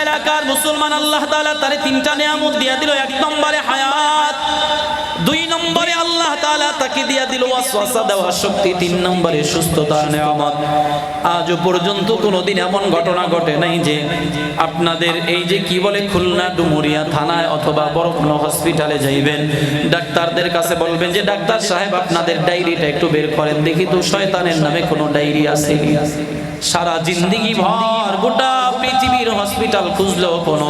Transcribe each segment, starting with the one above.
এলাকার মুসলমান আল্লাহ তাআলা তারে তিনটা নিয়ামত দিয়া দিল। এক নম্বরে হায়াত, দুই নম্বরে আল্লাহ তাআলা তাকে দিয়া দিল ওয়াসওয়াসা দেওয়ার শক্তি, তিন নম্বরে সুস্থতার নিয়ামত। আজও পর্যন্ত কোনোদিন এমন ঘটনা ঘটে নাই যে আপনাদের এই যে কি বলে খুলনা ডুমুরিয়া থানায় অথবা বড় কোনো হসপিটালে যাইবেন, ডাক্তারদের কাছে বলবেন যে, ডাক্তার সাহেব, আপনাদের ডায়েরিটা একটু বের করেন। দেখি তো শয়তানের নামে কোনো ডায়েরি আছে? সারা জিন্দিগি ভর হসপিটাল খুঁজলেও কোনো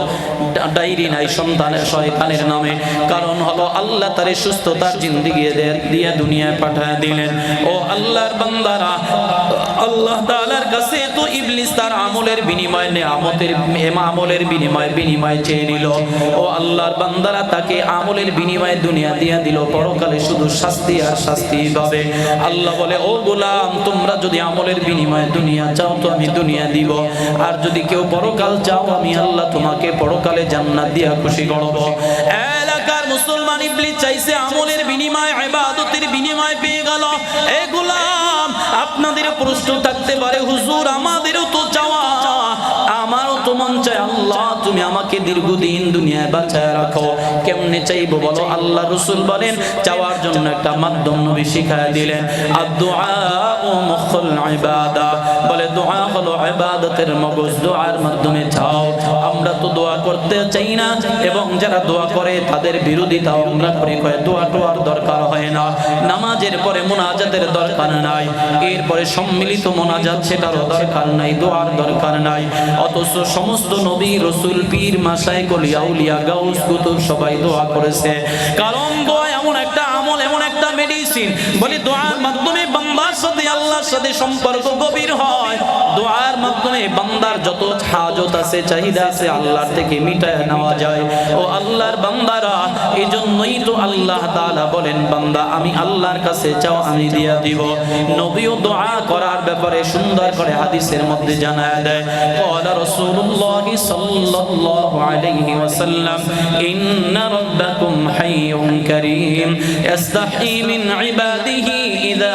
ডায়েরি নাই, সন্তানের শয়তানের নামে। কারণ হলো আল্লাহ তারে সুস্থতার জিন্দিগি দিয়ে দুনিয়ায় পাঠায় দিলেন। ও আল্লাহর বান্দারা আল্লাহ তাআলার কাছে তো ইবলিস তার আমলের বিনিময়ে, নেয়ামতের আমলের বিনিময়ে, বিনিময় চেয়ে নিল। ও আল্লাহর বান্দারা তাকে আমলের বিনিময়ে দুনিয়া দিয়া দিল, পরকালে শুধু শাস্তি আর শাস্তি পাবে। আল্লাহ বলে, ও গোলাম, তোমরা যদি আমলের বিনিময়ে দুনিয়া চাও তো আমি দুনিয়া দিব। আর যদি কেউ পরকাল চাও, আমি আল্লাহ তোমাকে পরকালে জান্নাত দিয়া খুশি করব। এলাকার মুসলমান ইবলিস চাইছে আমলের বিনিময়, ইবাদতের বিনিময় পেয়ে গেল। এ গোলাম আপনাদের প্রশ্ন থাকতে পারে তুমি আমাকে দীর্ঘদিন দুনিয়ায় বাঁচায় রাখো। কেমনে চাইব বলো? আল্লাহ রসুল বলেন, চাওয়ার জন্য একটা মাধ্যম নবী শিখায় দিলেন। আর বলে, দোয়া হলো ইবাদতের মগজ। দোয়ার মাধ্যমে চাও আমরা তো দোয়া করতে চাই না এবং যারা দোয়া করে তাদের বিরোধিতা আমরা করি। কয়, দোয়া টোয়ার দরকার হয় না। নামাজের পরে মোনাজাতের দরকার নাই। এরপরে সম্মিলিত মোনাজাত সেটারও দরকার নাই, দোয়ার দরকার নাই। অথচ সমস্ত নবী রসুল পীর মাসাই কলিয়া উলিয়া গাউস কুতুব সবাই দোয়া করেছে। কারণ দোয়া এমন একটা আমল, এমন একটা মেডিসিন বলি দোয়ার মাধ্যমে বান্দার সাথে আল্লাহর সাথে সম্পর্ক গভীর হয় দোয়ার মাধ্যমে বান্দার যত হাজত আছে চাহিদা আছে আল্লাহর থেকে মিটায় নেওয়া যায় ও আল্লাহর বান্দারা এই জন্যই তো আল্লাহ তাআলা বলেন বান্দা আমি আল্লাহর কাছে চাও আমি দিয়া দিব নবীও দোয়া করার ব্যাপারে সুন্দর করে হাদিসের মধ্যে জানায় দেয় قال رسول الله صلى الله عليه وسلم إن ربكم حي كريم يستحي من عباده إذا رفع يديه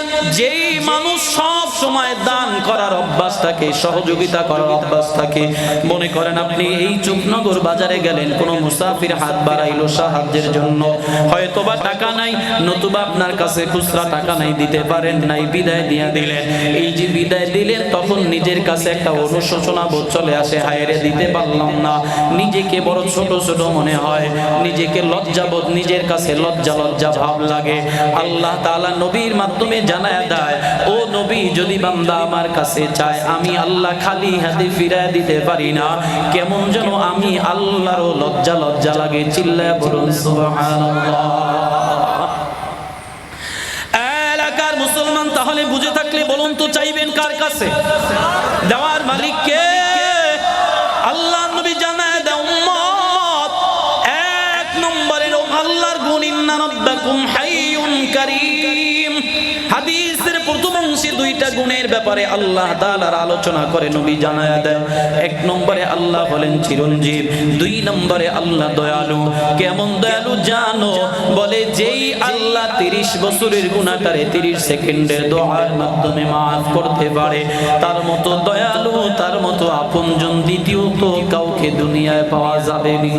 যেই মানুষ সব সময় দান করার অভ্যাস থাকে, সহযোগিতা করার অভ্যাস থাকে, মনে করেন আপনি এই চুপনগর বাজারে গেলেন, কোনো মুসাফির হাত বাড়াইলো সাহায্যের জন্য, হয়তোবা টাকা নাই, নতুবা আপনার কাছে খুচরা টাকা নাই, দিতে পারেন নাই, বিদায় দিয়ে দিলেন। এই যে বিদায় দিলেন, তখন নিজের কাছে একটা অনুশোচনা বোধ চলে আসে হায়রে দিতে পারলাম না। নিজেকে বড় ছোট ছোট মনে হয়, নিজেকে লজ্জাবোধ, নিজের কাছে লজ্জা লজ্জা ভাব লাগে। আল্লাহ তাআলা নবীর মাধ্যমে জানায় দেয়। ও নবী, যদি বান্দা আমার কাছে চায়, আমি আল্লাহ খালি হাতে ফিরায় দিতে পারি না। কেমন যেন আমি আল্লাহরও লজ্জা লজ্জা লাগে, চিল্লায় বলুন, সুবহানাল্লাহ। মুসলমান তাহলে বুঝে থাকলে বলুন তো, চাইবেন কার কাছে? দেওয়ার মালিক কে? আল্লাহ নবী জানায় এক নম্বরের আল্লাহর গুণ, ইন্না রাব্বাকুম হাইয়ুন দুইটা গুণের ব্যাপারে আল্লাহ তাআলার আলোচনা করে নবী জানায় দেয় এক নম্বরে আল্লাহ বলেন চিরঞ্জীব, দুই নম্বরে আল্লাহ দয়ালু। কেমন দয়ালু জানো? বলে যেই আল্লাহ তিরিশ বছরের গুণাটারে তিরিশ সেকেন্ডের দোয়ার মাধ্যমে মাফ করতে পারে, তার মতো দয়ালু, তার মতো আপনজন দ্বিতীয়ত কাউকে দুনিয়ায় পাওয়া যাবে নি।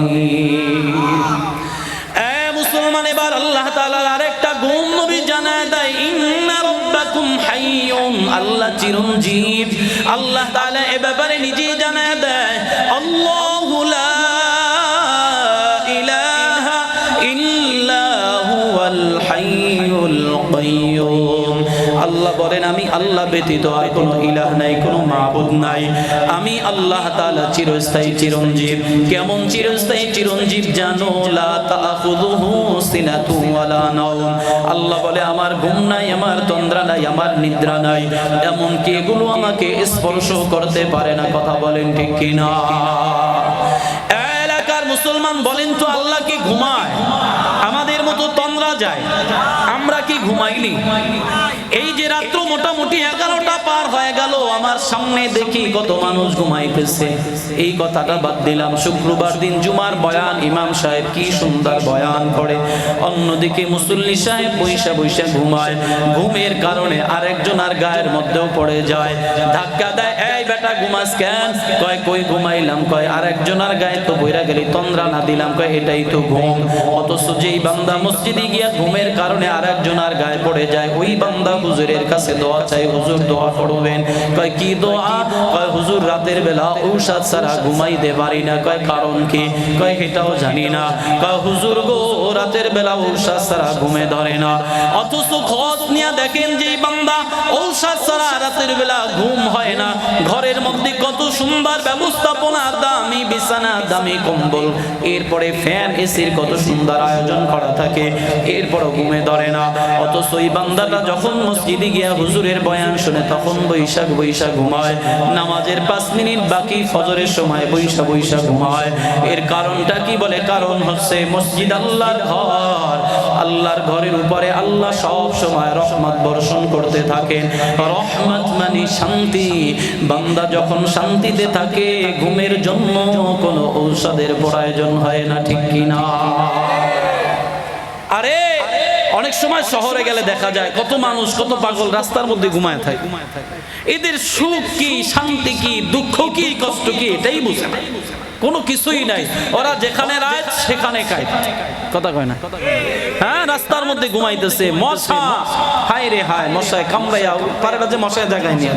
মুসলমান, এবার আল্লাহ তাআলার আরেকটা গুণ নবী জানায় দেয় রাব্বাকুম আল্লাহ চিরঞ্জীব। আল্লাহ তাআলা এ ব্যাপারে নিজেই জানায় দেয়, আল্লাহু লা ইলাহা ইল্লা হুয়াল হাইয়ুল কাইয়্যুম আল্লাহ বলেন, আমি আল্লাহ ব্যতীত আর কোনো ইলাহ নাই, কোনো মাবুদ নাই। আমি আল্লাহ তাআলা চিরস্থায়ী, চিরঞ্জীব। কেমন চিরস্থায়ী, চিরঞ্জীব জানো? লা তাখুযুহু আল্লাহ বলে, আমার ঘুম নাই, আমার তন্দ্রা নাই, আমার নিদ্রা নাই। এমন কি এগুলো আমাকে স্পর্শ করতে পারে না। কথা বলেন ঠিক কিনা? এলাকার মুসলমান বলেন তো, আল্লাহ কি ঘুমায়? আমাদের মতো তন্দ্রা যায়। আমরা কি ঘুমাইনি? এই যে রাত্র মোটামুটি এগারোটা পার হয়ে গেল, আমার সামনে দেখি কত মানুষ ঘুমাইতেছে এই কথাটা বাদ দিলাম। শুক্রবার দিন জুমার বয়ান, ইমাম সাহেব কি সুন্দর বয়ান করে। অন্যদিকে মুসল্লি সাহেব বৈশা বৈশা ঘুমায়। ঘুমের কারণে আরেকজন আর গায়ের মধ্যেও পড়ে যায়। ধাক্কা দেয়, এই বেটা, ঘুমাস কেন? কয়, কই ঘুমাইলাম? কয়, আরেকজন আর গায়ে তো বইরা গেলি, তন্দ্রা না দিলাম। কয়, এটাই তো ঘুম। অথচ যেই বান্দা মসজিদে গিয়া ঘুমের কারণে আরেকজন আর গায়ে পড়ে যায়, ওই বান্দা হুজুরের কাছে দোয়া চাই, হুজুর দোয়া করবেন কয়, কি দোয়া? কয়, হুজুর, রাতের বেলা ঔষধ ছাড়া ঘুমাইতে পারি না। কয়, কারণ কি? কয় এটাও জানি না। কয়, হুজুর গো, রাতের বেলা ঔষধ ছাড়া ঘুমে ধরে না। অথচ খোঁজ নিয়ে দেখেন যে বান্দা ঔষধ ছাড়া রাতের বেলা ঘুম হয় না। ঘরের মধ্যে কত সুন্দর ব্যবস্থাপনা, দামি বিছানা, দামি কম্বল। এরপরে ফ্যান, এসির কত সুন্দর আয়োজন করা থাকে। এরপরও ঘুমে ধরে না। অথচ ওই বান্দাটা যখন মসজিদে গিয়া হুজুরের বয়ান শুনে তখন বৈশাখ বৈশাখ ঘুমায়। নামাজের পাঁচ মিনিট বাকি, ফজরের সময় বৈশাখ বৈশাখ ঘুমায়। এর কারণটা কি বলে? কারণ হচ্ছে মসজিদ আল্লাহর ঘর। আল্লাহর ঘরের উপরে আল্লাহ সব সময় রহমত বর্ষণ করতে থাকেন। রহমত মানে শান্তি। বান্দা যখন শান্তিতে থাকে, ঘুমের জন্য কোনো ঔষধের প্রয়োজন হয় না, ঠিক কিনা আরে! অনেক সময় শহরে গেলে দেখা যায় কত মানুষ, কত পাগল রাস্তার মধ্যে ঘুমায় থাকে। এদের সুখ কি, শান্তি কি, দুঃখ কি, কষ্ট কি, এটাই বুঝে না। কোনো কিছুই নাই। ওরা যেখানে রায়, সেখানে খায় কথা কয় না? হ্যাঁ রাস্তার মধ্যে ঘুমাইতেছে। মশা। হায় রে হায়, মশায় কামড়াইয়া পারে যে মশায় জায়গায় নিয়ে।